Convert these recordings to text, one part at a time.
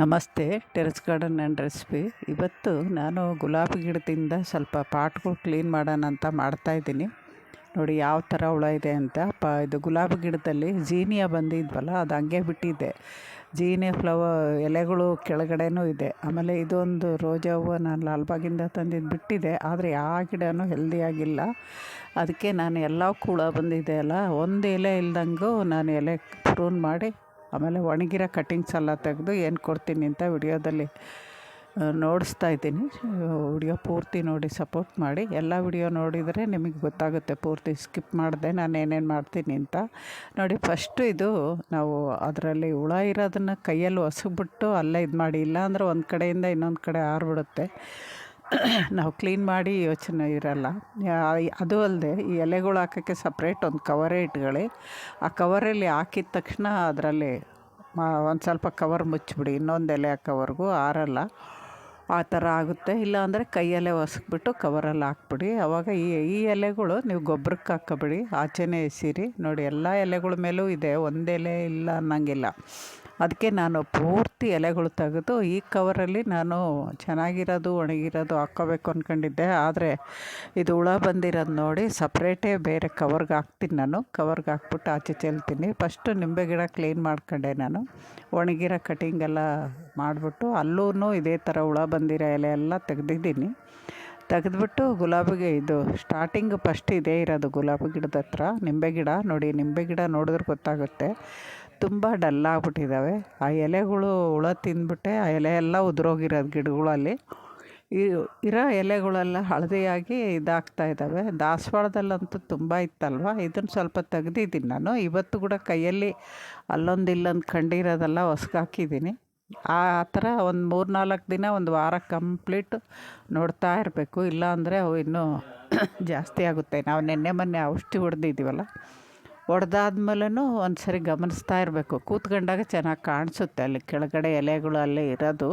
ನಮಸ್ತೆ, terrace garden and recipe. ಇವತ್ತು ನಾನು ಗುಲಾಬಿ ಗಿಡದಿಂದ ಸ್ವಲ್ಪ ಪಾಟ್ಗಳು ಕ್ಲೀನ್ ಮಾಡೋಣ ಅಂತ ಮಾಡ್ತಾಯಿದ್ದೀನಿ ನೋಡಿ ಯಾವ ಥರ ಹುಳ ಇದೆ ಅಂತ. ಪ, ಇದು ಗುಲಾಬಿ ಗಿಡದಲ್ಲಿ ಜೀನಿಯಾ ಬಂದಿದ್ವಲ್ಲ, ಅದು ಹಂಗೆ ಬಿಟ್ಟಿದ್ದೆ ಜೀನಿಯಾ ಫ್ಲವರ್, ಎಲೆಗಳು ಕೆಳಗಡೆನೂ ಇದೆ. ಆಮೇಲೆ ಇದೊಂದು ರೋಜಾ ಹೂವು ನಾನು ಲಾಲ್ಬಾಗಿಂದ ತಂದಿದ್ದು ಬಿಟ್ಟಿದೆ. ಆದರೆ ಆ ಗಿಡನೂ ಹೆಲ್ದಿಯಾಗಿಲ್ಲ ಅದಕ್ಕೆ ನಾನು ಎಲ್ಲ ಹುಳ ಬಂದಿದ್ದೆ ಅಲ್ಲ. ಒಂದು ಎಲೆ ಇಲ್ದಂಗೂ ನಾನು ಎಲೆ ಪ್ರೂನ್ ಮಾಡಿ ಆಮೇಲೆ ಒಣಗಿರೋ ಕಟ್ಟಿಂಗ್ಸ್ ಎಲ್ಲ ತೆಗೆದು ಏನು ಕೊಡ್ತೀನಿ ಅಂತ ವಿಡಿಯೋದಲ್ಲಿ ನೋಡಿಸ್ತಾ ಇದ್ದೀನಿ. ವಿಡಿಯೋ ಪೂರ್ತಿ ನೋಡಿ ಸಪೋರ್ಟ್ ಮಾಡಿ. ಎಲ್ಲ ವಿಡಿಯೋ ನೋಡಿದರೆ ನಿಮಗೆ ಗೊತ್ತಾಗುತ್ತೆ, ಪೂರ್ತಿ ಸ್ಕಿಪ್ ಮಾಡಿದೆ ನಾನು ಏನೇನು ಮಾಡ್ತೀನಿ ಅಂತ. ನೋಡಿ ಫಸ್ಟು ಇದು ನಾವು ಅದರಲ್ಲಿ ಹುಳ ಇರೋದನ್ನು ಕೈಯಲ್ಲಿ ಹೊಸಬಿಟ್ಟು ಅಲ್ಲೇ ಇದು ಮಾಡಿ ಇಲ್ಲಾಂದ್ರೆ ಒಂದು ಕಡೆಯಿಂದ ಇನ್ನೊಂದು ಕಡೆ ಆರಿಬಿಡುತ್ತೆ. ನಾವು ಕ್ಲೀನ್ ಮಾಡಿ ಯೋಚನೆ ಇರಲ್ಲ. ಅದು ಅಲ್ಲದೆ ಈ ಎಲೆಗಳು ಹಾಕೋಕ್ಕೆ ಸಪ್ರೇಟ್ ಒಂದು ಕವರೇ ಇಟ್ಕೊಳ್ಳಿ. ಆ ಕವರಲ್ಲಿ ಹಾಕಿದ ತಕ್ಷಣ ಅದರಲ್ಲಿ ಒಂದು ಸ್ವಲ್ಪ ಕವರ್ ಮುಚ್ಚಿಬಿಡಿ. ಇನ್ನೊಂದು ಎಲೆ ಹಾಕೋವರೆಗೂ ಆರಲ್ಲ. ಆ ಥರ ಆಗುತ್ತೆ. ಇಲ್ಲಾಂದರೆ ಕೈಯಲ್ಲೇ ಒಸಕ್ಬಿಟ್ಟು ಕವರಲ್ಲಿ ಹಾಕ್ಬಿಡಿ. ಆವಾಗ ಈ ಈ ಎಲೆಗಳು ನೀವು ಗೊಬ್ಬರಕ್ಕೆ ಹಾಕೋಬಿಡಿ ಆಚೆನೇ ಎಸಿರಿ. ನೋಡಿ, ಎಲ್ಲ ಎಲೆಗಳ ಮೇಲೂ ಇದೆ. ಒಂದೆಲೆ ಇಲ್ಲ ಅನ್ನಂಗಿಲ್ಲ. ಅದಕ್ಕೆ ನಾನು ಪೂರ್ತಿ ಎಲೆಗಳು ತೆಗೆದು ಈ ಕವರಲ್ಲಿ ನಾನು ಚೆನ್ನಾಗಿರೋದು, ಒಣಗಿರೋದು ಹಾಕ್ಕೋಬೇಕು ಅಂದ್ಕೊಂಡಿದ್ದೆ ಆದರೆ ಇದು ಹುಳ ಬಂದಿರೋದು ನೋಡಿ ಸಪ್ರೇಟೇ ಬೇರೆ ಕವರ್ಗೆ ಹಾಕ್ತೀನಿ ನಾನು. ಕವರ್ಗೆ ಹಾಕ್ಬಿಟ್ಟು ಆಚೆ ಚೆಲ್ತೀನಿ. ಫಸ್ಟು ನಿಂಬೆ ಗಿಡ ಕ್ಲೀನ್ ಮಾಡ್ಕೊಂಡೆ ನಾನು. ಒಣಗಿರೋ ಕಟಿಂಗೆಲ್ಲ ಮಾಡಿಬಿಟ್ಟು ಅಲ್ಲೂ ಇದೇ ಥರ ಹುಳ ಬಂದಿರೋ ಎಲೆ ಎಲ್ಲ ತೆಗೆದಿದ್ದೀನಿ. ತೆಗೆದ್ಬಿಟ್ಟು ಗುಲಾಬಿಗೆ ಇದು ಸ್ಟಾರ್ಟಿಂಗ್ ಫಸ್ಟ್ ಇದೇ ಇರೋದು ಗುಲಾಬಿ ಗಿಡದ ಹತ್ರ. ನಿಂಬೆ ಗಿಡ ನೋಡಿ, ನಿಂಬೆ ಗಿಡ ನೋಡಿದ್ರೆ ಗೊತ್ತಾಗುತ್ತೆ. ತುಂಬ ಡಲ್ ಆಗ್ಬಿಟ್ಟಿದ್ದಾವೆ ಆ ಎಲೆಗಳು ಹುಳ ತಿಂದ್ಬಿಟ್ಟೆ, ಆ ಎಲೆ ಎಲ್ಲ ಉದುರೋಗಿರೋದು ಗಿಡಗಳಲ್ಲಿ ಇರೋ ಎಲೆಗಳೆಲ್ಲ ಹಳದಿಯಾಗಿ ಇದಾಗ್ತಾ ಇದ್ದಾವೆ ದಾಸವಾಳದಲ್ಲಂತೂ ತುಂಬ ಇತ್ತಲ್ವ? ಇದನ್ನು ಸ್ವಲ್ಪ ತೆಗ್ದಿದ್ದೀನಿ ನಾನು. ಇವತ್ತು ಕೂಡ ಕೈಯಲ್ಲಿ ಅಲ್ಲೊಂದು ಇಲ್ಲೊಂದು ಕಂಡಿರೋದೆಲ್ಲ ಹೊಸ್ಗಾಕಿದ್ದೀನಿ ಆ ಥರ ಒಂದು ಮೂರು ನಾಲ್ಕು ದಿನ, ಒಂದು ವಾರ ಕಂಪ್ಲೀಟ್ ನೋಡ್ತಾ ಇರಬೇಕು. ಇಲ್ಲಾಂದರೆ ಅವು ಇನ್ನೂ ಜಾಸ್ತಿ ಆಗುತ್ತೆ. ನಾವು ನಿನ್ನೆ ಮೊನ್ನೆ ಔಷಧಿ ಹೊಡೆದಿದ್ದೀವಲ್ಲ ಹೊಡೆದಾದ್ಮೇಲೂ ಒಂದು ಸರಿ ಗಮನಿಸ್ತಾ ಇರಬೇಕು. ಕೂತ್ಕೊಂಡಾಗ ಚೆನ್ನಾಗಿ ಕಾಣಿಸುತ್ತೆ. ಅಲ್ಲಿ ಕೆಳಗಡೆ ಎಲೆಗಳು ಅಲ್ಲೇ ಇರೋದು.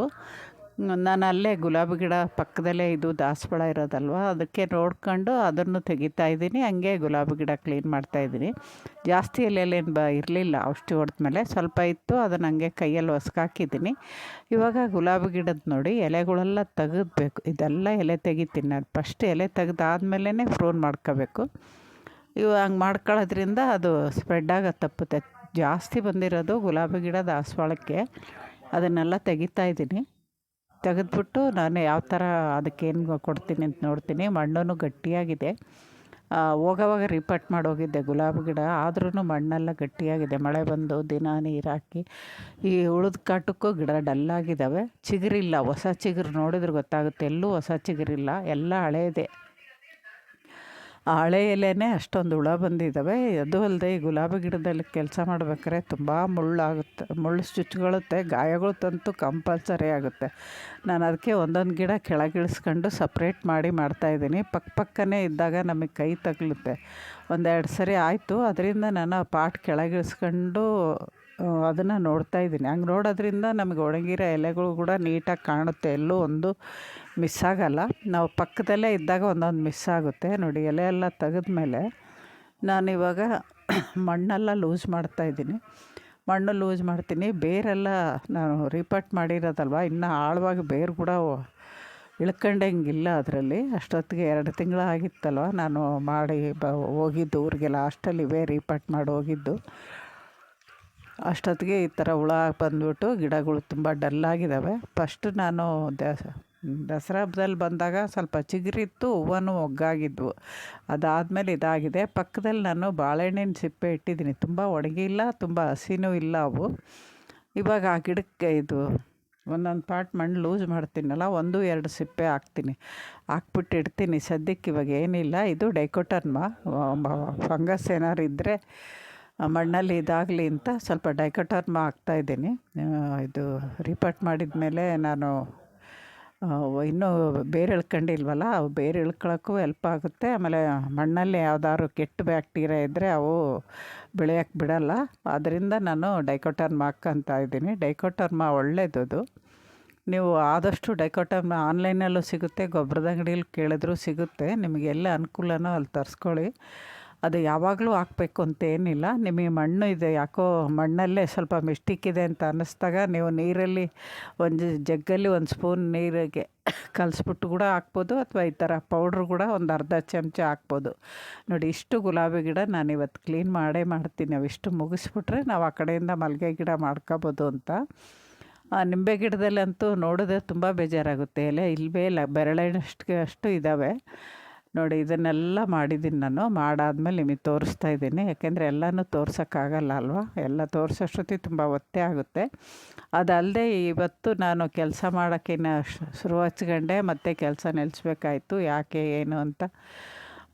ನಾನು ಅಲ್ಲೇ ಗುಲಾಬಿ ಗಿಡ ಪಕ್ಕದಲ್ಲೇ ಇದು ದಾಸವಾಳ ಇರೋದಲ್ವ? ಅದಕ್ಕೆ ನೋಡ್ಕೊಂಡು ಅದನ್ನು ತೆಗಿತಾ ಇದ್ದೀನಿ. ಹಂಗೆ ಗುಲಾಬಿ ಗಿಡ ಕ್ಲೀನ್ ಮಾಡ್ತಾಯಿದ್ದೀನಿ ಜಾಸ್ತಿ ಎಲೆಯಲ್ಲೇನು ಬ ಇರಲಿಲ್ಲ. ಔಷಧಿ ಹೊಡೆದ್ಮೇಲೆ ಸ್ವಲ್ಪ ಇತ್ತು. ಅದನ್ನು ಹಂಗೆ ಕೈಯಲ್ಲಿ ಹೊಸ್ಕಾಕಿದ್ದೀನಿ ಇವಾಗ ಗುಲಾಬಿ ಗಿಡದ ನೋಡಿ ಎಲೆಗಳೆಲ್ಲ ತೆಗೆದ್ಬೇಕು. ಇದೆಲ್ಲ ಎಲೆ ತೆಗಿತೀನಿ ನಾನು. ಫಸ್ಟ್ ಎಲೆ ತೆಗೆದಾದ್ಮೇಲೇ ಫ್ರೋನ್ ಮಾಡ್ಕೋಬೇಕು. ಇವು ಹಂಗೆ ಮಾಡ್ಕೊಳ್ಳೋದ್ರಿಂದ ಅದು ಸ್ಪ್ರೆಡ್ ಆಗ ತಪ್ಪುತ್ತೆ. ಜಾಸ್ತಿ ಬಂದಿರೋದು ಗುಲಾಬಿ ಗಿಡ ದಾಸವಾಳಕ್ಕೆ. ಅದನ್ನೆಲ್ಲ ತೆಗಿತಾ ಇದ್ದೀನಿ. ತೆಗೆದ್ಬಿಟ್ಟು ನಾನು ಯಾವ ಥರ ಅದಕ್ಕೇನು ಕೊಡ್ತೀನಿ ಅಂತ ನೋಡ್ತೀನಿ. ಮಣ್ಣು ಗಟ್ಟಿಯಾಗಿದೆ. ಹೋಗೋವಾಗ ರಿಪಟ್ ಮಾಡೋಗಿದ್ದೆ ಗುಲಾಬಿ ಗಿಡ. ಆದ್ರೂ ಮಣ್ಣೆಲ್ಲ ಗಟ್ಟಿಯಾಗಿದೆ. ಮಳೆ ಬಂದು ದಿನ ನೀರು ಹಾಕಿ. ಈ ಉಳಿದ ಕಾಟಕ್ಕೂ ಗಿಡ ಡಲ್ಲಾಗಿದ್ದಾವೆ ಚಿಗುರಿಲ್ಲ. ಹೊಸ ಚಿಗುರು ನೋಡಿದ್ರೆ ಗೊತ್ತಾಗುತ್ತೆ. ಎಲ್ಲೂ ಹೊಸ ಚಿಗುರಿಲ್ಲ. ಎಲ್ಲ ಹಳೇದೆ. ಆ ಹಳೆ ಎಲೆನೇ ಅಷ್ಟೊಂದು ಹುಳ ಬಂದಿದ್ದಾವೆ. ಅದು ಅಲ್ಲದೆ ಈ ಗುಲಾಬಿ ಗಿಡದಲ್ಲಿ ಕೆಲಸ ಮಾಡ್ಬೇಕಾದ್ರೆ ತುಂಬ ಮುಳ್ಳಾಗುತ್ತೆ, ಮುಳ್ಳು ಚುಚ್ಕೊಳ್ಳುತ್ತೆ, ಗಾಯಗಳು ತಂತು ಕಂಪಲ್ಸರಿ ಆಗುತ್ತೆ. ನಾನು ಅದಕ್ಕೆ ಒಂದೊಂದು ಗಿಡ ಕೆಳಗಿಳಿಸ್ಕೊಂಡು ಸಪ್ರೇಟ್ ಮಾಡಿ ಮಾಡ್ತಾಯಿದ್ದೀನಿ ಪಕ್ಕ ಪಕ್ಕನೇ ಇದ್ದಾಗ ನಮಗೆ ಕೈ ತಗಲುತ್ತೆ. ಒಂದೆರಡು ಸರಿ ಆಯಿತು. ಅದರಿಂದ ನಾನು ಪಾಟ್ ಕೆಳಗಿಳಿಸ್ಕೊಂಡು ಅದನ್ನು ನೋಡ್ತಾ ಇದ್ದೀನಿ. ಹಂಗೆ ನೋಡೋದ್ರಿಂದ ನಮಗೆ ಒಣಗಿರೋ ಎಲೆಗಳು ಕೂಡ ನೀಟಾಗಿ ಕಾಣುತ್ತೆ. ಎಲ್ಲೂ ಒಂದು ಮಿಸ್ ಆಗಲ್ಲ ನಾವು ಪಕ್ಕದಲ್ಲೇ ಇದ್ದಾಗ ಒಂದೊಂದು ಮಿಸ್ ಆಗುತ್ತೆ ನೋಡಿ ಎಲೆ ಎಲ್ಲ ತೆಗೆದ್ಮೇಲೆ ನಾನಿವಾಗ ಮಣ್ಣೆಲ್ಲ ಲೂಸ್ ಮಾಡ್ತಾಯಿದ್ದೀನಿ ಮಣ್ಣು ಲೂಸ್ ಮಾಡ್ತೀನಿ. ಬೇರೆಲ್ಲ ನಾನು ರಿಪಟ್ ಮಾಡಿರೋದಲ್ವ? ಇನ್ನೂ ಆಳವಾಗಿ ಬೇರು ಕೂಡ ಇಳ್ಕೊಂಡಂಗಿಲ್ಲ ಅದರಲ್ಲಿ. ಅಷ್ಟೊತ್ತಿಗೆ ಎರಡು ತಿಂಗಳು ಆಗಿತ್ತಲ್ವ? ನಾನು ಮಾಡಿ ಬ ಹೋಗಿದ್ದು ಊರಿಗೆಲ್ಲ. ಲಾಸ್ಟಲ್ಲಿ ಇವೇ ರಿಪಟ್ ಮಾಡಿ ಹೋಗಿದ್ದು. ಅಷ್ಟೊತ್ತಿಗೆ ಈ ಥರ ಹುಳ ಬಂದ್ಬಿಟ್ಟು ಗಿಡಗಳು ತುಂಬ ಡಲ್ಲಾಗಿದ್ದಾವೆ. ಫಸ್ಟ್ ನಾನು ದಸ ದಸರಾ ಹಬ್ಬದಲ್ಲಿ ಬಂದಾಗ ಸ್ವಲ್ಪ ಚಿಗುರಿತ್ತು ಹೂವನೂ ಒಗ್ಗಾಗಿದ್ವು. ಅದಾದಮೇಲೆ ಇದಾಗಿದೆ. ಪಕ್ಕದಲ್ಲಿ ನಾನು ಬಾಳೆಹಣ್ಣಿನ ಸಿಪ್ಪೆ ಇಟ್ಟಿದ್ದೀನಿ. ತುಂಬ ಒಣಗಿಲ್ಲ ತುಂಬ ಹಸಿನೂ ಇಲ್ಲ ಅವು. ಇವಾಗ ಆ ಗಿಡಕ್ಕೆ ಇದು ಒಂದೊಂದು ಪಾಟ್ ಮಣ್ಣು ಲೂಸ್ ಮಾಡ್ತೀನಲ್ಲ, ಒಂದು, ಎರಡು ಸಿಪ್ಪೆ ಹಾಕ್ತೀನಿ. ಹಾಕ್ಬಿಟ್ಟು ಇಡ್ತೀನಿ. ಸದ್ಯಕ್ಕೆ ಇವಾಗ ಏನಿಲ್ಲ. ಇದು ಡೈಕೋಟರ್ಮ. ಫಂಗಸ್ ಏನಾದ್ರು ಇದ್ದರೆ ಮಣ್ಣಲ್ಲಿ ಇದಾಗಲಿ ಅಂತ ಸ್ವಲ್ಪ ಡೈಕೋಟರ್ಮ ಹಾಕ್ತಾಯಿದ್ದೀನಿ ಇದು ರಿಪೋರ್ಟ್ ಮಾಡಿದ ಮೇಲೆ ನಾನು ಇನ್ನೂ ಬೇರೆ ಇಳ್ಕೊಂಡಿಲ್ವಲ್ಲ ಅವು ಬೇರೆ ಇಳ್ಕೊಳ್ಳೋಕ್ಕೂ ಎಲ್ಪ್ ಆಗುತ್ತೆ. ಆಮೇಲೆ ಮಣ್ಣಲ್ಲಿ ಯಾವ್ದಾದ್ರು ಕೆಟ್ಟ ಬ್ಯಾಕ್ಟೀರಿಯಾ ಇದ್ದರೆ ಅವು ಬೆಳೆಯೋಕ್ಕೆ ಬಿಡಲ್ಲ. ಅದರಿಂದ ನಾನು ಡೈಕೋಟರ್ಮ ಹಾಕ್ಕೊಂತ ಇದ್ದೀನಿ. ಡೈಕೋಟರ್ಮ ಒಳ್ಳೆಯದು ನೀವು ಆದಷ್ಟು ಡೈಕೋಟರ್ಮ ಆನ್ಲೈನಲ್ಲೂ ಸಿಗುತ್ತೆ, ಗೊಬ್ಬರದ ಅಂಗಡಿಯಲ್ಲಿ ಕೇಳಿದ್ರು ಸಿಗುತ್ತೆ. ನಿಮಗೆ ಎಲ್ಲ ಅನುಕೂಲನೋ ಅಲ್ಲಿ ತರಿಸ್ಕೊಳ್ಳಿ. ಅದು ಯಾವಾಗಲೂ ಹಾಕ್ಬೇಕು ಅಂತೇನಿಲ್ಲ ನಿಮಗೆ ಮಣ್ಣು ಇದೆ, ಯಾಕೋ ಮಣ್ಣಲ್ಲೇ ಸ್ವಲ್ಪ ಮಿಸ್ಟಿಕ್ ಇದೆ ಅಂತ ಅನ್ನಿಸ್ದಾಗ ನೀವು ನೀರಲ್ಲಿ ಒಂದು ಜಗ್ಗಲ್ಲಿ ಒಂದು ಸ್ಪೂನ್ ನೀರಿಗೆ ಕಲಿಸ್ಬಿಟ್ಟು ಕೂಡ ಹಾಕ್ಬೋದು ಅಥವಾ ಈ ಥರ ಪೌಡ್ರ್ ಕೂಡ ಒಂದು ಅರ್ಧ ಚಮಚ ಹಾಕ್ಬೋದು. ನೋಡಿ, ಇಷ್ಟು ಗುಲಾಬಿ ಗಿಡ ನಾನು ಇವತ್ತು ಕ್ಲೀನ್ ಮಾಡೇ ಮಾಡ್ತೀನಿ. ಅವಿಷ್ಟು ಮುಗಿಸ್ಬಿಟ್ರೆ ನಾವು ಆ ಕಡೆಯಿಂದ ಮಲ್ಲಿಗೆ ಗಿಡ ಮಾಡ್ಕೋಬೋದು ಅಂತ. ನಿಂಬೆ ಗಿಡದಲ್ಲಂತೂ ನೋಡಿದ್ರೆ ತುಂಬ ಬೇಜಾರಾಗುತ್ತೆ. ಎಲೆ ಇಲ್ಲವೇ ಇಲ್ಲ ಬೆರಳೆಣ್ಣಷ್ಟು ಅಷ್ಟು ಇದ್ದಾವೆ. ನೋಡಿ, ಇದನ್ನೆಲ್ಲ ಮಾಡಿದ್ದೀನಿ ನಾನು. ಮಾಡಾದ್ಮೇಲೆ ನಿಮಗೆ ತೋರಿಸ್ತಾ ಇದ್ದೀನಿ. ಯಾಕೆಂದರೆ ಎಲ್ಲನೂ ತೋರ್ಸೋಕ್ಕಾಗಲ್ಲ ಅಲ್ವಾ? ಎಲ್ಲ ತೋರಿಸೋಷ್ಟೊತ್ತಿಗೆ ತುಂಬ ಒತ್ತೆ ಆಗುತ್ತೆ. ಅದಲ್ಲದೆ ಇವತ್ತು ನಾನು ಕೆಲಸ ಮಾಡೋಕ್ಕಿನ್ನ ಶುರು ಹಚ್ಕೊಂಡೆ ಮತ್ತೆ ಕೆಲಸ ನೆಲೆಸ್ಬೇಕಾಯ್ತು. ಯಾಕೆ, ಏನು ಅಂತ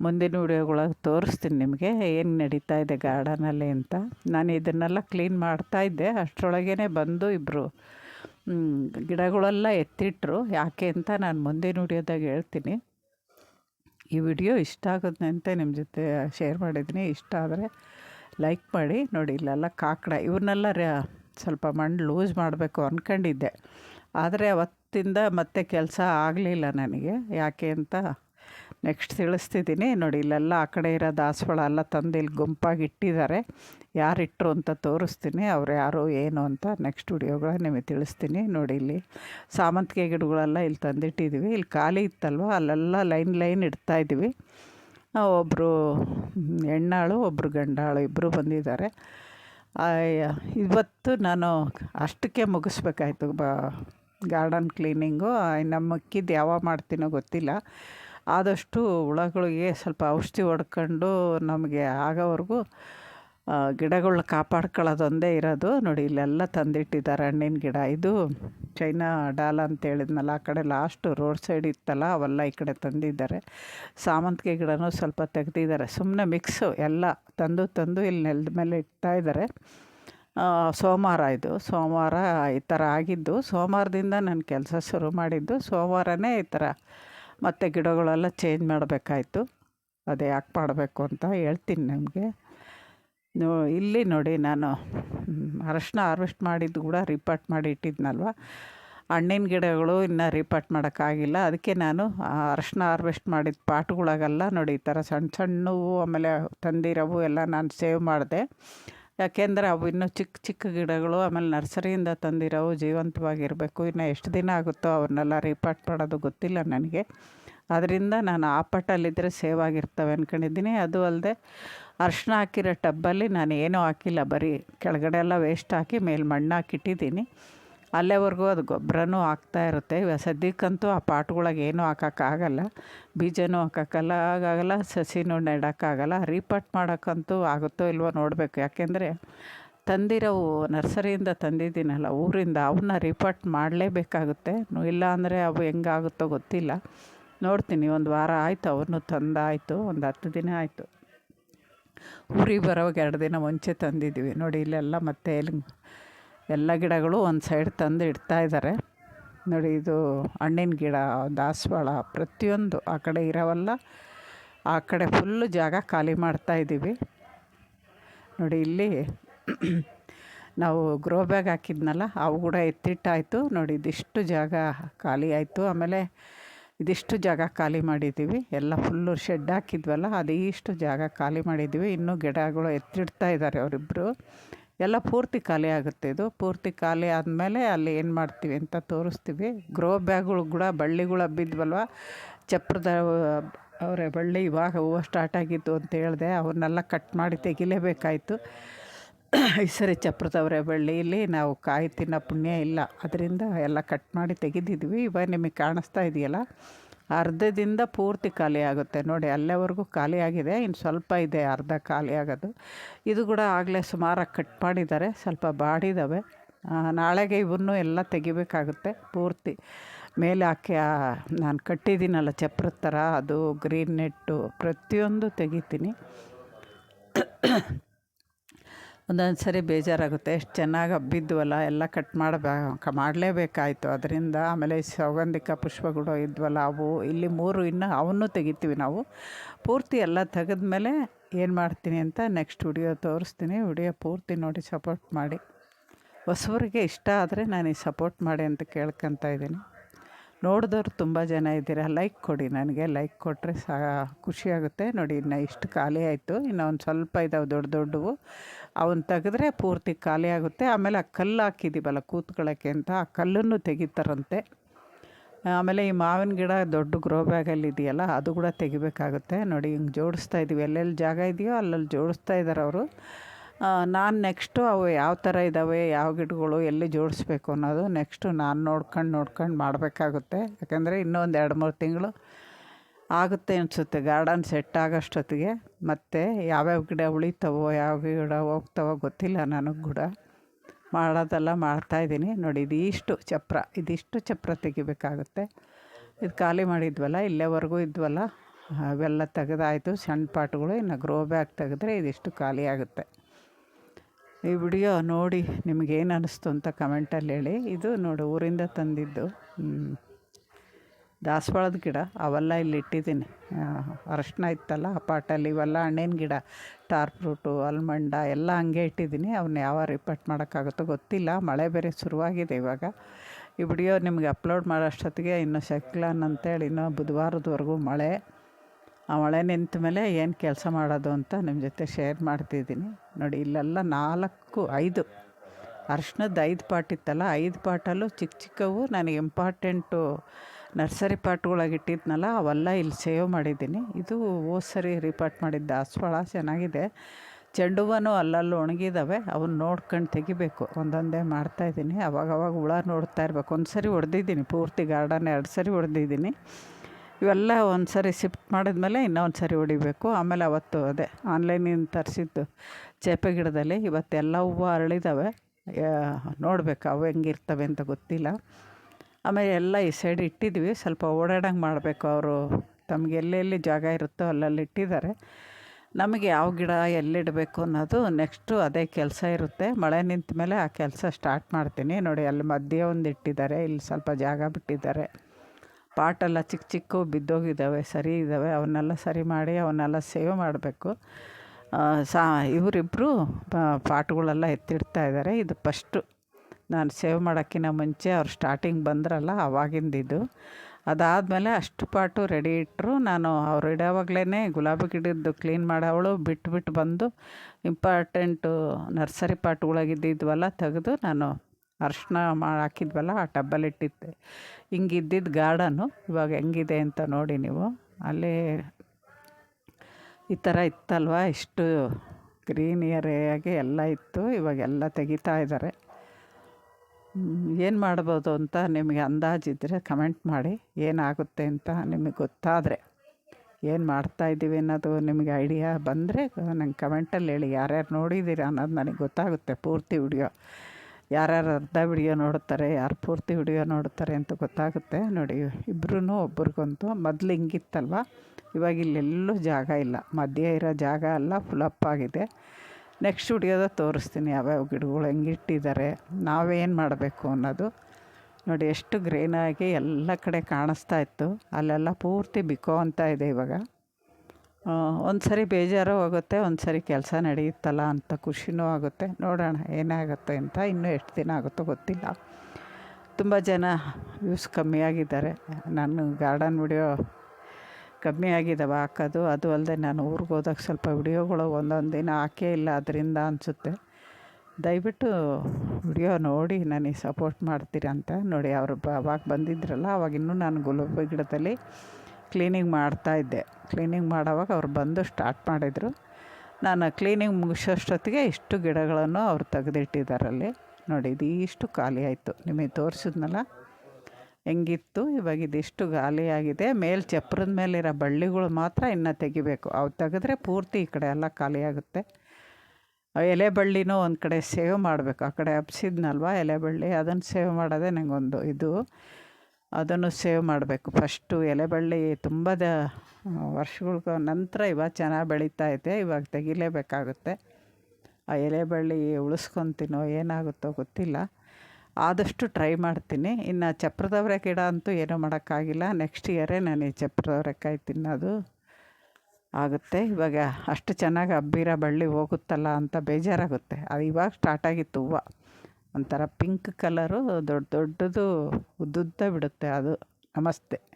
ಮುಂದಿನ ವಿಡಿಯೋಗಳಾಗ ತೋರಿಸ್ತೀನಿ ನಿಮಗೆ. ಏನು ನಡೀತಾ ಇದೆ ಗಾರ್ಡನಲ್ಲಿ ಅಂತ. ನಾನು ಇದನ್ನೆಲ್ಲ ಕ್ಲೀನ್ ಮಾಡ್ತಾಯಿದ್ದೆ ಅಷ್ಟರೊಳಗೇ ಬಂದು ಇಬ್ಬರು ಗಿಡಗಳೆಲ್ಲ ಎತ್ತಿಟ್ರು. ಯಾಕೆ ಅಂತ ನಾನು ಮುಂದಿನ ವಿಡಿಯೋದಾಗ ಹೇಳ್ತೀನಿ. ಈ ವಿಡಿಯೋ ಇಷ್ಟ ಆಗುತ್ತೆ ಅಂತ ನಿಮ್ಮ ಜೊತೆ ಶೇರ್ ಮಾಡಿದ್ದೀನಿ. ಇಷ್ಟ ಆದರೆ ಲೈಕ್ ಮಾಡಿ. ನೋಡಿ, ಇಲ್ಲೆಲ್ಲ ಕಾಕಡ, ಇವ್ರನ್ನೆಲ್ಲ ಸ್ವಲ್ಪ ಮಣ್ಣು ಲೂಸ್ ಮಾಡಬೇಕು ಅಂದ್ಕೊಂಡಿದ್ದೆ ಆದರೆ ಅವತ್ತಿಂದ ಮತ್ತೆ ಕೆಲಸ ಆಗಲಿಲ್ಲ ನನಗೆ. ಯಾಕೆ ಅಂತ ನೆಕ್ಸ್ಟ್ ತಿಳಿಸ್ತಿದ್ದೀನಿ. ನೋಡಿ, ಇಲ್ಲೆಲ್ಲ ಆ ಕಡೆ ಇರೋ ದಾಸವಾಳ ಎಲ್ಲ ತಂದು ಇಲ್ಲಿ ಗುಂಪಾಗಿ ಇಟ್ಟಿದ್ದಾರೆ. ಯಾರಿಟ್ಟರು ಅಂತ ತೋರಿಸ್ತೀನಿ. ಅವ್ರು ಯಾರು, ಏನು ಅಂತ ನೆಕ್ಸ್ಟ್ ವಿಡಿಯೋಗಳ ನಿಮಗೆ ತಿಳಿಸ್ತೀನಿ. ನೋಡಿ, ಇಲ್ಲಿ ಸಾಮಂತಿಗೆ ಗಿಡಗಳೆಲ್ಲ ಇಲ್ಲಿ ತಂದಿಟ್ಟಿದ್ದೀವಿ ಇಲ್ಲಿ ಖಾಲಿ ಇತ್ತಲ್ವ? ಅಲ್ಲೆಲ್ಲ ಲೈನ್ ಲೈನ್ ಇಡ್ತಾ ಇದ್ದೀವಿ ಒಬ್ಬರು ಹೆಣ್ಣಾಳು ಒಬ್ಬರು ಗಂಡಾಳು ಇಬ್ಬರು ಬಂದಿದ್ದಾರೆ. ಇವತ್ತು ನಾನು ಅಷ್ಟಕ್ಕೆ ಮುಗಿಸ್ಬೇಕಾಯ್ತು. ಬ ಗಾರ್ಡನ್ ಕ್ಲೀನಿಂಗು ನಮ್ಮ ಅಕ್ಕಿದ್ದು ಯಾವಾಗ ಮಾಡ್ತೀನೋ ಗೊತ್ತಿಲ್ಲ. ಆದಷ್ಟು ಹುಳಗಳಿಗೆ ಸ್ವಲ್ಪ ಔಷಧಿ ಹೊಡ್ಕೊಂಡು ನಮಗೆ ಆಗೋವರೆಗೂ ಗಿಡಗಳ್ನ ಕಾಪಾಡ್ಕೊಳ್ಳೋದೊಂದೇ ಇರೋದು. ನೋಡಿ, ಇಲ್ಲೆಲ್ಲ ತಂದಿಟ್ಟಿದ್ದಾರೆ ಹಣ್ಣಿನ ಗಿಡ. ಇದು ಚೈನಾ ಡಾಲ್ ಅಂತ ಹೇಳಿದ್ನಲ್ಲ, ಆ ಕಡೆ ಲಾಸ್ಟು ರೋಡ್ ಸೈಡ್ ಇತ್ತಲ್ಲ, ಅವೆಲ್ಲ ಈ ಕಡೆ ತಂದಿದ್ದಾರೆ. ಸಾಮಂತಿಗೆ ಗಿಡನೂ ಸ್ವಲ್ಪ ತೆಗೆದಿದ್ದಾರೆ. ಸುಮ್ಮನೆ ಮಿಕ್ಸು ಎಲ್ಲ ತಂದು ತಂದು ಇಲ್ಲಿ ನೆಲದ ಮೇಲೆ ಇಡ್ತಾಯಿದ್ದಾರೆ ಸೋಮವಾರ ಇದು. ಸೋಮವಾರ ಈ ಥರ ಆಗಿದ್ದು, ಸೋಮವಾರದಿಂದ ನಾನು ಕೆಲಸ ಶುರು ಮಾಡಿದ್ದು. ಸೋಮವಾರನೇ ಈ ಥರ ಮತ್ತು ಗಿಡಗಳೆಲ್ಲ ಚೇಂಜ್ ಮಾಡಬೇಕಾಯ್ತು. ಅದೇ ಯಾಕೆ ಮಾಡಬೇಕು ಅಂತ ಹೇಳ್ತೀನಿ ನಿಮಗೆ. ನೋ, ಇಲ್ಲಿ ನೋಡಿ ನಾನು ಅರಶಿನ ಹಾರ್ವೆಸ್ಟ್ ಮಾಡಿದ್ದು ಕೂಡ ರಿಪಾರ್ಟ್ ಮಾಡಿ ಇಟ್ಟಿದ್ನಲ್ವ? ಹಣ್ಣಿನ ಗಿಡಗಳು ಇನ್ನೂ ರಿಪಾರ್ಟ್ ಮಾಡೋಕ್ಕಾಗಿಲ್ಲ. ಅದಕ್ಕೆ ನಾನು ಅರಶಿನ ಹಾರ್ವೆಸ್ಟ್ ಮಾಡಿದ ಪಾಟ್ಗಳಾಗೆಲ್ಲ ನೋಡಿ, ಈ ಥರ ಸಣ್ಣ ಸಣ್ಣವು, ಆಮೇಲೆ ತಂದಿರೋವು ಎಲ್ಲ ನಾನು ಸೇವ್ ಮಾಡಿದೆ. ಯಾಕೆಂದರೆ ಅವು ಇನ್ನೂ ಚಿಕ್ಕ ಚಿಕ್ಕ ಗಿಡಗಳು, ಆಮೇಲೆ ನರ್ಸರಿಯಿಂದ ತಂದಿರೋವು ಜೀವಂತವಾಗಿರಬೇಕು. ಇನ್ನು ಎಷ್ಟು ದಿನ ಆಗುತ್ತೋ ಅವನ್ನೆಲ್ಲ ರಿಪಾರ್ಟ್ ಮಾಡೋದು ಗೊತ್ತಿಲ್ಲ ನನಗೆ. ಅದರಿಂದ ನಾನು ಆ ಪಟ್ಟಲ್ಲಿದ್ದರೆ ಸೇವ್ ಆಗಿರ್ತವೆ ಅಂದ್ಕೊಂಡಿದ್ದೀನಿ ಅದು ಅಲ್ಲದೆ ಅರ್ಶಿನ ಹಾಕಿರೋ ಟಬ್ಬಲ್ಲಿ ನಾನು ಏನೂ ಹಾಕಿಲ್ಲ. ಬರೀ ಕೆಳಗಡೆ ಎಲ್ಲ ವೇಸ್ಟ್ ಹಾಕಿ ಮೇಲೆ ಮಣ್ಣು ಹಾಕಿಟ್ಟಿದ್ದೀನಿ ಅಲ್ಲೇವರೆಗೂ ಅದು ಗೊಬ್ಬರನೂ ಹಾಕ್ತಾ ಇರುತ್ತೆ. ಇವಾಗ ಸದ್ಯಕ್ಕಂತೂ ಆ ಪಾಟ್ಗಳಿಗೆ ಏನೂ ಹಾಕೋಕ್ಕಾಗಲ್ಲ ಬೀಜನೂ ಹಾಕೋಕ್ಕಲ್ಲ ಆಗಾಗಲ್ಲ ಸಸಿನೂ ನೆಡೋಕ್ಕಾಗಲ್ಲ ರೀಪಾಟ್ ಮಾಡೋಕ್ಕಂತೂ ಆಗುತ್ತೋ ಇಲ್ವೋ ನೋಡಬೇಕು. ಯಾಕೆಂದರೆ ತಂದಿರೋವು ನರ್ಸರಿಯಿಂದ ತಂದಿದ್ದೀನಲ್ಲ, ಊರಿಂದ ಅವನ್ನ ರೀಪಾಟ್ ಮಾಡಲೇಬೇಕಾಗುತ್ತೆ. ಇಲ್ಲ ಅಂದರೆ ಅವು ಹೆಂಗಾಗುತ್ತೋ ಗೊತ್ತಿಲ್ಲ. ನೋಡ್ತೀನಿ, ಒಂದು ವಾರ ಆಯಿತು ಅವನು ತಂದಾಯಿತು, ಒಂದು ಹತ್ತು ದಿನ ಆಯಿತು. ಊರಿಗೆ ಬರೋವಾಗ ಎರಡು ದಿನ ಮುಂಚೆ ತಂದಿದ್ದೀವಿ. ನೋಡಿ, ಇಲ್ಲೆಲ್ಲ ಮತ್ತೆ ಎಲ್ಲಿ ಎಲ್ಲ ಗಿಡಗಳು ಒಂದು ಸೈಡ್ ತಂದು ಇಡ್ತಾ ಇದ್ದಾರೆ ನೋಡಿ, ಇದು ಹಣ್ಣಿನ ಗಿಡ, ದಾಸವಾಳ, ಪ್ರತಿಯೊಂದು ಆ ಕಡೆ ಇರೋವಲ್ಲ, ಆ ಕಡೆ ಫುಲ್ಲು ಜಾಗ ಖಾಲಿ ಮಾಡ್ತಾ ಇದ್ದೀವಿ ನೋಡಿ, ಇಲ್ಲಿ ನಾವು ಗ್ರೋ ಬ್ಯಾಗ್ ಹಾಕಿದ್ನಲ್ಲ, ಅವು ಕೂಡ ಎತ್ತಿಟ್ಟಾಯಿತು. ನೋಡಿ, ಇದಿಷ್ಟು ಜಾಗ ಖಾಲಿ ಆಯಿತು. ಆಮೇಲೆ ಇದಿಷ್ಟು ಜಾಗ ಖಾಲಿ ಮಾಡಿದ್ದೀವಿ ಎಲ್ಲ ಫುಲ್ಲು ಶೆಡ್ ಹಾಕಿದ್ವಲ್ಲ, ಅದಿಷ್ಟು ಜಾಗ ಖಾಲಿ ಮಾಡಿದ್ದೀವಿ ಇನ್ನೂ ಗಿಡಗಳು ಎತ್ತಿಡ್ತಾ ಇದ್ದಾರೆ ಅವರಿಬ್ಬರು ಎಲ್ಲ ಪೂರ್ತಿ ಖಾಲಿ ಆಗುತ್ತೆ ಇದು. ಪೂರ್ತಿ ಖಾಲಿ ಆದಮೇಲೆ ಅಲ್ಲಿ ಏನು ಮಾಡ್ತೀವಿ ಅಂತ ತೋರಿಸ್ತೀವಿ. ಗ್ರೋ ಬ್ಯಾಗ್ಗಳು ಕೂಡ ಬಳ್ಳಿಗಳು ಹಬ್ಬಿದ್ವಲ್ವ? ಚಪ್ರದ ಅವರೇ ಬಳ್ಳಿ ಇವಾಗ ಹೂವು ಸ್ಟಾರ್ಟ್ ಆಗಿದ್ದು ಅಂತ ಹೇಳಿದೆ. ಅವನ್ನೆಲ್ಲ ಕಟ್ ಮಾಡಿ ತೆಗಿಲೇಬೇಕಾಯಿತು. ಈ ಸರಿ ಚಪ್ರದವರೆ ಬಳ್ಳಿಯಲ್ಲಿ ನಾವು ಕಾಯಿ ತಿನ್ನೋ ಪುಣ್ಯ ಇಲ್ಲ. ಅದರಿಂದ ಎಲ್ಲ ಕಟ್ ಮಾಡಿ ತೆಗೆದಿದ್ವಿ. ಇವಾಗ ನಿಮಗೆ ಕಾಣಿಸ್ತಾ ಇದೆಯಲ್ಲ? ಅರ್ಧದಿಂದ ಪೂರ್ತಿ ಖಾಲಿ ಆಗುತ್ತೆ. ನೋಡಿ, ಅಲ್ಲೇವರೆಗೂ ಖಾಲಿ ಆಗಿದೆ. ಇನ್ನು ಸ್ವಲ್ಪ ಇದೆ ಅರ್ಧ ಖಾಲಿ ಆಗೋದು. ಇದು ಕೂಡ ಆಗಲೇ ಸುಮಾರಾಗಿ ಕಟ್ ಮಾಡಿದ್ದಾರೆ. ಸ್ವಲ್ಪ ಬಾಡಿದ್ದಾವೆ. ನಾಳೆಗೆ ಇವನ್ನು ಎಲ್ಲ ತೆಗಿಬೇಕಾಗುತ್ತೆ ಪೂರ್ತಿ. ಮೇಲೆ ಹಾಕಿ ನಾನು ಕಟ್ಟಿದ್ದೀನಲ್ಲ ಚಪ್ರದ ಥರ, ಅದು ಗ್ರೀನ್ ನೆಟ್ಟು ಪ್ರತಿಯೊಂದು ತೆಗಿತೀನಿ. ಒಂದೊಂದು ಸರಿ ಬೇಜಾರಾಗುತ್ತೆ. ಎಷ್ಟು ಚೆನ್ನಾಗಿ ಹಬ್ಬಿದ್ವಲ್ಲ, ಎಲ್ಲ ಕಟ್ ಮಾಡಬೇ ಮಾಡಲೇಬೇಕಾಯ್ತು. ಅದರಿಂದ ಆಮೇಲೆ ಸೌಗಂಧಿಕ ಪುಷ್ಪಗಳು ಇದ್ವಲ್ಲ, ಅವು ಇಲ್ಲಿ ಮೂರು, ಇನ್ನು ಅವನ್ನೂ ತೆಗಿತೀವಿ ನಾವು. ಪೂರ್ತಿ ಎಲ್ಲ ತೆಗೆದ್ಮೇಲೆ ಏನು ಮಾಡ್ತೀನಿ ಅಂತ ನೆಕ್ಸ್ಟ್ ವಿಡಿಯೋ ತೋರಿಸ್ತೀನಿ. ವಿಡಿಯೋ ಪೂರ್ತಿ ನೋಡಿ ಸಪೋರ್ಟ್ ಮಾಡಿ. ಹೊಸಬರಿಗೆ ಇಷ್ಟ ಆದರೆ ನಾನು ಈ ಸಪೋರ್ಟ್ ಮಾಡಿ ಅಂತ ಕೇಳ್ಕೊತಾ ಇದ್ದೀನಿ. ನೋಡಿದವ್ರು ತುಂಬ ಜನ ಇದ್ದೀರಾ? ಲೈಕ್ ಕೊಡಿ ನನಗೆ ಲೈಕ್ ಕೊಟ್ಟರೆ ಸಾ ಖುಷಿಯಾಗುತ್ತೆ ನೋಡಿ, ಇನ್ನು ಇಷ್ಟು ಖಾಲಿ ಆಯಿತು. ಇನ್ನು ಸ್ವಲ್ಪ ಇದಾವೆ ದೊಡ್ಡ ದೊಡ್ಡವು. ಅವನ್ನ ತೆಗೆದ್ರೆ ಪೂರ್ತಿ ಖಾಲಿ ಆಗುತ್ತೆ. ಆಮೇಲೆ ಆ ಕಲ್ಲು ಹಾಕಿದ್ದೀವಲ್ಲ ಕೂತ್ಕೊಳ್ಳೋಕ್ಕೆ ಅಂತ, ಆ ಕಲ್ಲನ್ನು ತೆಗಿತಾರಂತೆ. ಆಮೇಲೆ ಈ ಮಾವಿನ ಗಿಡ ದೊಡ್ಡ ಗ್ರೋ ಬ್ಯಾಗಲ್ಲಿ ಇದೆಯಲ್ಲ, ಅದು ಕೂಡ ತೆಗಿಬೇಕಾಗುತ್ತೆ. ನೋಡಿ, ಹಿಂಗೆ ಜೋಡಿಸ್ತಾ ಇದ್ದೀವಿ ಎಲ್ಲೆಲ್ಲಿ ಜಾಗ ಇದೆಯೋ ಅಲ್ಲಲ್ಲಿ ಜೋಡಿಸ್ತಾ ಇದ್ದಾರೆ ಅವರು. ನಾನು ನೆಕ್ಸ್ಟು ಅವು ಯಾವ ಥರ ಇದ್ದಾವೆ ಯಾವ ಗಿಡಗಳು ಎಲ್ಲಿ ಜೋಡಿಸ್ಬೇಕು ಅನ್ನೋದು ನೆಕ್ಸ್ಟು ನಾನು ನೋಡ್ಕೊಂಡು ನೋಡ್ಕೊಂಡು ಮಾಡಬೇಕಾಗುತ್ತೆ. ಯಾಕಂದರೆ ಇನ್ನೊಂದು ಎರಡು ಮೂರು ತಿಂಗಳು ಆಗುತ್ತೆ ಅನಿಸುತ್ತೆ ಗಾರ್ಡನ್ ಸೆಟ್ ಆಗೋಷ್ಟೊತ್ತಿಗೆ. ಮತ್ತು ಯಾವ್ಯಾವ ಗಿಡ ಉಳಿತಾವೋ, ಯಾವ ಗಿಡ ಹೋಗ್ತಾವೋ ಗೊತ್ತಿಲ್ಲ ನನಗೆ ಕೂಡ. ಮಾಡೋದೆಲ್ಲ ಮಾಡ್ತಾಯಿದ್ದೀನಿ ನೋಡಿ ಇದಿಷ್ಟು ಚಪ್ರ ಇದಿಷ್ಟು ಚಪ್ರ ತೆಗಿಬೇಕಾಗುತ್ತೆ. ಇದು ಖಾಲಿ ಮಾಡಿದ್ವಲ್ಲ, ಇಲ್ಲೇವರೆಗೂ ಇದ್ವಲ್ಲ, ಅವೆಲ್ಲ ತೆಗೆದಾಯಿತು. ಸಣ್ಣ ಪಾಟ್ಗಳು, ಇನ್ನು ಗ್ರೋ ಬ್ಯಾಗ್ ತೆಗೆದ್ರೆ ಇದಿಷ್ಟು ಖಾಲಿ ಆಗುತ್ತೆ. ಈ ವಿಡಿಯೋ ನೋಡಿ ನಿಮಗೇನು ಅನ್ನಿಸ್ತು ಅಂತ ಕಮೆಂಟಲ್ಲಿ ಹೇಳಿ. ಇದು ನೋಡು, ಊರಿಂದ ತಂದಿದ್ದು ದಾಸವಾಳದ ಗಿಡ. ಅವೆಲ್ಲ ಇಲ್ಲಿ ಇಟ್ಟಿದ್ದೀನಿ. ಅರಶಿನ ಇತ್ತಲ್ಲ, ಆ ಪಾಟಲ್ಲಿ ಇವೆಲ್ಲ ಹಣ್ಣಿನ ಗಿಡ, ಟಾರ್ ಫ್ರೂಟು ಅಲ್ಮಂಡ ಎಲ್ಲ ಹಂಗೆ ಇಟ್ಟಿದ್ದೀನಿ. ಅವನ್ನ ಯಾವ ರಿಪೋರ್ಟ್ ಮಾಡೋಕ್ಕಾಗುತ್ತೋ ಗೊತ್ತಿಲ್ಲ. ಮಳೆ ಬೇರೆ ಶುರುವಾಗಿದೆ ಇವಾಗ. ಈ ವಿಡಿಯೋ ನಿಮಗೆ ಅಪ್ಲೋಡ್ ಮಾಡೋ ಅಷ್ಟೊತ್ತಿಗೆ ಇನ್ನು ಶಕ್ಲಾನ್ ಅಂತೇಳಿ ಇನ್ನೂ ಬುಧವಾರದವರೆಗೂ ಮಳೆ. ಆ ಮಳೆ ನಿಂತ ಮೇಲೆ ಏನು ಕೆಲಸ ಮಾಡೋದು ಅಂತ ನಿಮ್ಮ ಜೊತೆ ಶೇರ್ ಮಾಡ್ತಿದ್ದೀನಿ. ನೋಡಿ, ಇಲ್ಲೆಲ್ಲ ನಾಲ್ಕು, ಐದು. ಅರ್ಶಿನದ್ದು ಐದು ಪಾಟ್ ಇತ್ತಲ್ಲ, ಐದು ಪಾಟಲ್ಲೂ ಚಿಕ್ಕ ಚಿಕ್ಕವು. ನನಗೆ ಇಂಪಾರ್ಟೆಂಟು ನರ್ಸರಿ ಪಾಟ್ಗಳಾಗಿ ಇಟ್ಟಿದ್ನಲ್ಲ, ಅವೆಲ್ಲ ಇಲ್ಲಿ ಸೇವ್ ಮಾಡಿದ್ದೀನಿ. ಇದು ಹೋದ ಸರಿ ರಿಪಾರ್ಟ್ ಮಾಡಿದ್ದ ದಾಸವಾಳ ಚೆನ್ನಾಗಿದೆ. ಚೆಂಡು ಹೂವನು ಅಲ್ಲಲ್ಲಿ ಒಣಗಿದ್ದಾವೆ ಅವನ್ನ ನೋಡ್ಕೊಂಡು ತೆಗಿಬೇಕು. ಒಂದೊಂದೇ ಮಾಡ್ತಾಯಿದ್ದೀನಿ ಅವಾಗವಾಗ ಹುಳ ನೋಡ್ತಾ ಇರ್ಬೇಕು. ಒಂದು ಸರಿ ಹೊಡೆದಿದ್ದೀನಿ, ಪೂರ್ತಿ ಗಾರ್ಡನ್ ಎರಡು ಸರಿ ಹೊಡೆದಿದ್ದೀನಿ. ಇವೆಲ್ಲ ಒಂದು ಸರಿ ಶಿಫ್ಟ್ ಮಾಡಿದ್ಮೇಲೆ ಇನ್ನೊಂದು ಸರಿ ಹೊಡಿಬೇಕು. ಆಮೇಲೆ ಅವತ್ತು ಅದೇ ಆನ್ಲೈನಿಂದ ತರಿಸಿದ್ದು ಚೇಪೆ ಗಿಡದಲ್ಲಿ ಇವತ್ತೆಲ್ಲ ಹೂವು ಅರಳಿದ್ದಾವೆ ನೋಡಬೇಕು ಅವು ಹೆಂಗಿರ್ತವೆ ಅಂತ ಗೊತ್ತಿಲ್ಲ. ಆಮೇಲೆ ಎಲ್ಲ ಈ ಸೈಡ್ ಇಟ್ಟಿದ್ವಿ ಸ್ವಲ್ಪ ಓಡಾಡಂಗೆ ಮಾಡಬೇಕು. ಅವರು ತಮಗೆ ಎಲ್ಲೆಲ್ಲಿ ಜಾಗ ಇರುತ್ತೋ ಅಲ್ಲಲ್ಲಿ ಇಟ್ಟಿದ್ದಾರೆ. ನಮಗೆ ಯಾವ ಗಿಡ ಎಲ್ಲಿಡಬೇಕು ಅನ್ನೋದು ನೆಕ್ಸ್ಟು ಅದೇ ಕೆಲಸ ಇರುತ್ತೆ. ಮಳೆ ನಿಂತ ಮೇಲೆ ಆ ಕೆಲಸ ಸ್ಟಾರ್ಟ್ ಮಾಡ್ತೀನಿ. ನೋಡಿ, ಅಲ್ಲಿ ಮಧ್ಯೆ ಒಂದು ಇಟ್ಟಿದ್ದಾರೆ ಇಲ್ಲಿ ಸ್ವಲ್ಪ ಜಾಗ ಬಿಟ್ಟಿದ್ದಾರೆ. ಪಾಟೆಲ್ಲ ಚಿಕ್ಕ ಚಿಕ್ಕ ಬಿದ್ದೋಗಿದ್ದಾವೆ, ಸರಿ ಇದ್ದಾವೆ, ಅವನ್ನೆಲ್ಲ ಸರಿ ಮಾಡಿ ಅವನ್ನೆಲ್ಲ ಸೇವ್ ಮಾಡಬೇಕು. ಸಾ ಇವರಿಬ್ಬರು ಪಾಟ್ಗಳೆಲ್ಲ ಎತ್ತಿಡ್ತಾ ಇದ್ದಾರೆ. ಇದು ಫಸ್ಟು ನಾನು ಸೇವ್ ಮಾಡೋಕ್ಕಿಂತ ಮುಂಚೆ ಅವ್ರು ಸ್ಟಾರ್ಟಿಂಗ್ ಬಂದ್ರಲ್ಲ ಅವಾಗಿಂದಿದ್ದು ಅದಾದಮೇಲೆ ಅಷ್ಟು ಪಾಟು ರೆಡಿ ಇಟ್ಟರು ನಾನು ಅವ್ರು ಇಡೋವಾಗಲೇ ಗುಲಾಬಿ ಗಿಡದ್ದು ಕ್ಲೀನ್ ಮಾಡೋವಳು ಬಿಟ್ಟು ಬಿಟ್ಟು ಬಂದು ಇಂಪಾರ್ಟೆಂಟು ನರ್ಸರಿ ಪಾಟ್ಗಳಾಗಿದ್ದಿದ್ವಲ್ಲ ತೆಗೆದು ನಾನು ಅರ್ಶಿನ ಮಾಡಿ ಹಾಕಿದ್ವಲ್ಲ, ಆ ಟಬ್ಬಲ್ಲಿ ಇಟ್ಟಿದ್ದೆ. ಹಿಂಗಿದ್ದಿದ್ದು ಗಾರ್ಡನು, ಇವಾಗ ಹೆಂಗಿದೆ ಅಂತ ನೋಡಿ ನೀವು. ಅಲ್ಲಿ ಈ ಥರ ಇತ್ತಲ್ವ? ಇಷ್ಟು ಗ್ರೀನಿಯರಿಯಾಗಿ ಎಲ್ಲ ಇತ್ತು ಇವಾಗೆಲ್ಲ ತೆಗಿತಾ ಇದ್ದಾರೆ. ಏನು ಮಾಡ್ಬೋದು ಅಂತ ನಿಮಗೆ ಅಂದಾಜಿದ್ರೆ ಕಮೆಂಟ್ ಮಾಡಿ, ಏನಾಗುತ್ತೆ ಅಂತ ನಿಮಗೆ ಗೊತ್ತಾದರೆ. ಏನು ಮಾಡ್ತಾಯಿದ್ದೀವಿ ಅನ್ನೋದು ನಿಮಗೆ ಐಡಿಯಾ ಬಂದರೆ, ನಂಗೆ ಕಮೆಂಟಲ್ಲಿ ಹೇಳಿ. ಯಾರ್ಯಾರು ನೋಡಿದ್ದೀರಾ ಅನ್ನೋದು ನನಗೆ ಗೊತ್ತಾಗುತ್ತೆ ಪೂರ್ತಿ ವಿಡಿಯೋ. ಯಾರ್ಯಾರು ಅರ್ಧ ವಿಡಿಯೋ ನೋಡ್ತಾರೆ, ಯಾರು ಪೂರ್ತಿ ವಿಡಿಯೋ ನೋಡ್ತಾರೆ ಅಂತ ಗೊತ್ತಾಗುತ್ತೆ. ನೋಡಿ ಇಬ್ರೂ ಒಬ್ರಿಗಂತೂ ಮೊದಲು ಹಿಂಗಿತ್ತಲ್ವ? ಇವಾಗ ಇಲ್ಲೆಲ್ಲೂ ಜಾಗ ಇಲ್ಲ. ಮಧ್ಯ ಇರೋ ಜಾಗ ಎಲ್ಲ ಫುಲಪ್ ಆಗಿದೆ. ನೆಕ್ಸ್ಟ್ ವಿಡಿಯೋದ ತೋರಿಸ್ತೀನಿ ಯಾವ್ಯಾವ ಗಿಡಗಳು ಹೆಂಗಿಟ್ಟಿದ್ದಾರೆ ನಾವೇನು ಮಾಡಬೇಕು ಅನ್ನೋದು. ನೋಡಿ, ಎಷ್ಟು ಗ್ರೀನಾಗಿ ಎಲ್ಲ ಕಡೆ ಕಾಣಿಸ್ತಾ ಇತ್ತು. ಅಲ್ಲೆಲ್ಲ ಪೂರ್ತಿ ಬಿಕೋ ಅಂತ ಇದೆ ಇವಾಗ. ಒಂದು ಸರಿ ಬೇಜಾರು ಹೋಗುತ್ತೆ ಒಂದು ಸರಿ ಕೆಲಸ ನಡೆಯುತ್ತಲ್ಲ ಅಂತ ಖುಷಿನೂ ಆಗುತ್ತೆ. ನೋಡೋಣ ಏನಾಗುತ್ತೆ ಅಂತ ಇನ್ನೂ ಎಷ್ಟು ದಿನ ಆಗುತ್ತೋ ಗೊತ್ತಿಲ್ಲ. ತುಂಬ ಜನ ವ್ಯೂಸ್ ಕಮ್ಮಿ ಆಗಿದ್ದಾರೆ. ನಾನು ಗಾರ್ಡನ್ ವಿಡಿಯೋ ಕಮ್ಮಿ ಆಗಿದ್ದಾವೆ ಹಾಕೋದು, ಅದು ಅಲ್ಲದೆ ನಾನು ಊರಿಗೆ ಹೋದಾಗ ಸ್ವಲ್ಪ ವಿಡಿಯೋಗಳು ಒಂದೊಂದು ದಿನ ಹಾಕೇ ಇಲ್ಲ ಅದರಿಂದ ಅನಿಸುತ್ತೆ. ದಯವಿಟ್ಟು ವಿಡಿಯೋ ನೋಡಿ ನನಗೆ ಸಪೋರ್ಟ್ ಮಾಡ್ತೀರಂತ ನೋಡಿ. ಅವರು ಅವಾಗ ಬಂದಿದ್ರಲ್ಲ, ಅವಾಗ ಇನ್ನೂ ನಾನು ಗುಲಾಬಿ ಗಿಡದಲ್ಲಿ ಕ್ಲೀನಿಂಗ್ ಮಾಡ್ತಾಯಿದ್ದೆ ಕ್ಲೀನಿಂಗ್ ಮಾಡೋವಾಗ ಅವ್ರು ಬಂದು ಸ್ಟಾರ್ಟ್ ಮಾಡಿದರು. ನಾನು ಕ್ಲೀನಿಂಗ್ ಮುಗಿಸೋಷ್ಟೊತ್ತಿಗೆ ಇಷ್ಟು ಗಿಡಗಳನ್ನು ಅವ್ರು ತೆಗೆದಿಟ್ಟಿದ್ದಾರಲ್ಲಿ. ನೋಡಿ, ಇದು ಇಷ್ಟು ಖಾಲಿ ಆಯಿತು. ನಿಮಗೆ ತೋರಿಸಿದ್ನಲ್ಲ? ಹೆಂಗಿತ್ತು? ಇವಾಗ ಇದಿಷ್ಟು ಖಾಲಿಯಾಗಿದೆ ಮೇಲೆ ಚಪ್ರದ ಮೇಲಿರೋ ಬಳ್ಳಿಗಳು ಮಾತ್ರ ಇನ್ನು ತೆಗಿಬೇಕು. ಅವು ತೆಗೆದ್ರೆ ಪೂರ್ತಿ ಈ ಕಡೆ ಎಲ್ಲ ಖಾಲಿಯಾಗುತ್ತೆ ಎಲೆ ಬಳ್ಳಿನೂ ಒಂದು ಕಡೆ ಸೇವ್ ಮಾಡಬೇಕು. ಆ ಕಡೆ ಹಬ್ಸಿದ್ನಲ್ವ ಎಲೆ ಬಳ್ಳಿ? ಅದನ್ನು ಸೇವ್ ಮಾಡೋದೇ ನನಗೊಂದು ಇದು. ಅದನ್ನು ಸೇವ್ ಮಾಡಬೇಕು. ಫಸ್ಟು ಎಲೆ ಬಳ್ಳಿ ತುಂಬ ದ ವರ್ಷಗಳ ನಂತರ ಇವಾಗ ಚೆನ್ನಾಗಿ ಬೆಳೀತಾ ಐತೆ ಇವಾಗ ತೆಗಿಲೇಬೇಕಾಗುತ್ತೆ. ಆ ಎಲೆ ಬಳ್ಳಿ ಉಳಿಸ್ಕೊತೀನೋ ಏನಾಗುತ್ತೋ ಗೊತ್ತಿಲ್ಲ. ಆದಷ್ಟು ಟ್ರೈ ಮಾಡ್ತೀನಿ. ಇನ್ನು ಚಪ್ರದವರೆ ಗಿಡ ಅಂತೂ ಏನೂ ಮಾಡೋಕ್ಕಾಗಿಲ್ಲ. ನೆಕ್ಸ್ಟ್ ಇಯರೇ ನಾನು ಈ ಚಪ್ರದವರೆಕಾಯಿ ತಿನ್ನೋದು ಆಗುತ್ತೆ. ಇವಾಗ ಅಷ್ಟು ಚೆನ್ನಾಗಿ ಹಬ್ಬಿರೋ ಬಳ್ಳಿ ಹೋಗುತ್ತಲ್ಲ ಅಂತ ಬೇಜಾರಾಗುತ್ತೆ. ಅದು ಇವಾಗ ಸ್ಟಾರ್ಟ್ ಆಗಿತ್ತು ಹೂವು. ಒಂಥರ ಪಿಂಕ್ ಕಲರು ದೊಡ್ಡ ದೊಡ್ಡದು ಉದ್ದುದ್ದ ಬಿಡುತ್ತೆ ಅದು. ನಮಸ್ತೆ.